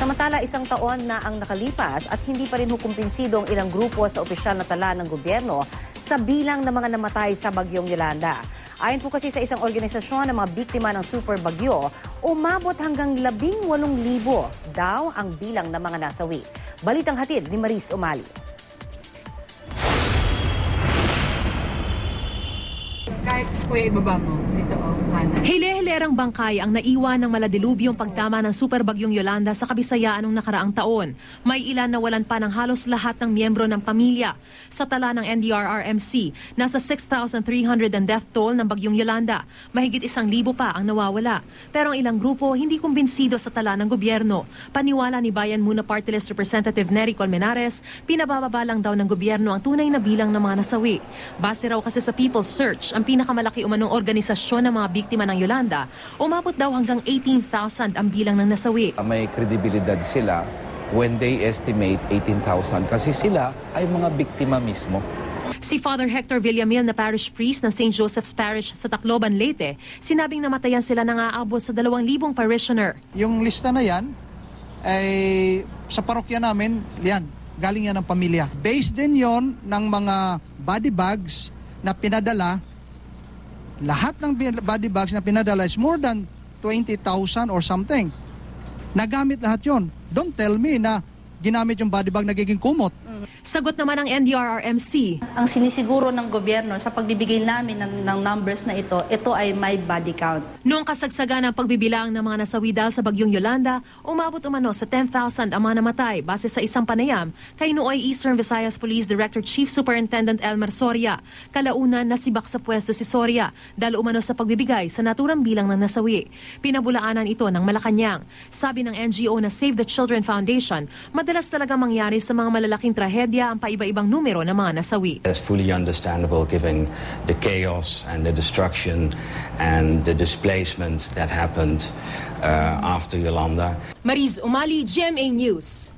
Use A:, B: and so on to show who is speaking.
A: Samantala, isang taon na ang nakalipas at hindi pa rin hukumpinsido ang ilang grupo sa opisyal na tala ng gobyerno sa bilang ng mga namatay sa bagyong Yolanda. Ayon po kasi sa isang organisasyon ng mga biktima ng super bagyo, umabot hanggang 18,000 daw ang bilang ng mga nasawi. Balitang hatid ni Maris Umali.
B: Kahit kuya ibaba mo, kanan.
C: Hile-hilerang bangkay ang naiwan ng maladilubyong pagtama ng superbagyong Yolanda sa kabisayaan noong nakaraang taon. May ilan nawalan pa ng halos lahat ng miyembro ng pamilya. Sa tala ng NDRRMC, nasa 6,300 ang death toll ng bagyong Yolanda. Mahigit isang libo pa ang nawawala. Pero ang ilang grupo hindi kumbinsido sa tala ng gobyerno. Paniwala ni Bayan Muna Party List Representative Nery Colmenares, pinabababa lang daw ng gobyerno ang tunay na bilang ng mga nasawi. Base raw kasi sa People's Search, ang pinakamalaki umanong organisasyon ng mga biktima ng Yolanda, umabot daw hanggang 18,000 ang bilang ng nasawi.
D: may kredibilidad sila when they estimate 18,000 kasi sila ay mga biktima mismo.
C: Si Father Hector Villamil na parish priest ng St. Joseph's Parish sa Tacloban, Leyte, sinabing namatayan sila ng aabot sa 2,000 parishioner.
E: Yung lista na yan, ay sa parokya namin, yan, galing yan ng pamilya. Based din yon ng mga body bags na pinadala. Lahat ng body bags na pinadala is more than 20,000 or something. Nagamit lahat yon. Don't tell me na ginamit yung body bag nagiging kumot.
C: Sagot naman ng NDRRMC,
F: Ang sinisiguro ng gobyerno sa pagbibigay namin ng, ng numbers na ito, ito ay my body count.
C: noong kasagsagan ng pagbibilang ng mga nasawi dahil sa bagyong Yolanda, umabot umano sa 10,000 ang mga namatay base sa isang panayam kay Nooy Eastern Visayas Police Director Chief Superintendent Elmer Soria. Kalaunan nasibak sa pwesto si Soria dahil umano sa pagbibigay sa naturang bilang ng nasawi. Pinabulaanan ito ng Malacanang. Sabi ng NGO na Save the Children Foundation, madalas talaga mangyari sa mga malalaking trahedya ang paiba-ibang numero ng mga nasawi.
G: That's fully understandable given the chaos and the destruction and the displacement that happened uh, after Yolanda.
C: Mariz Umali, GMA News.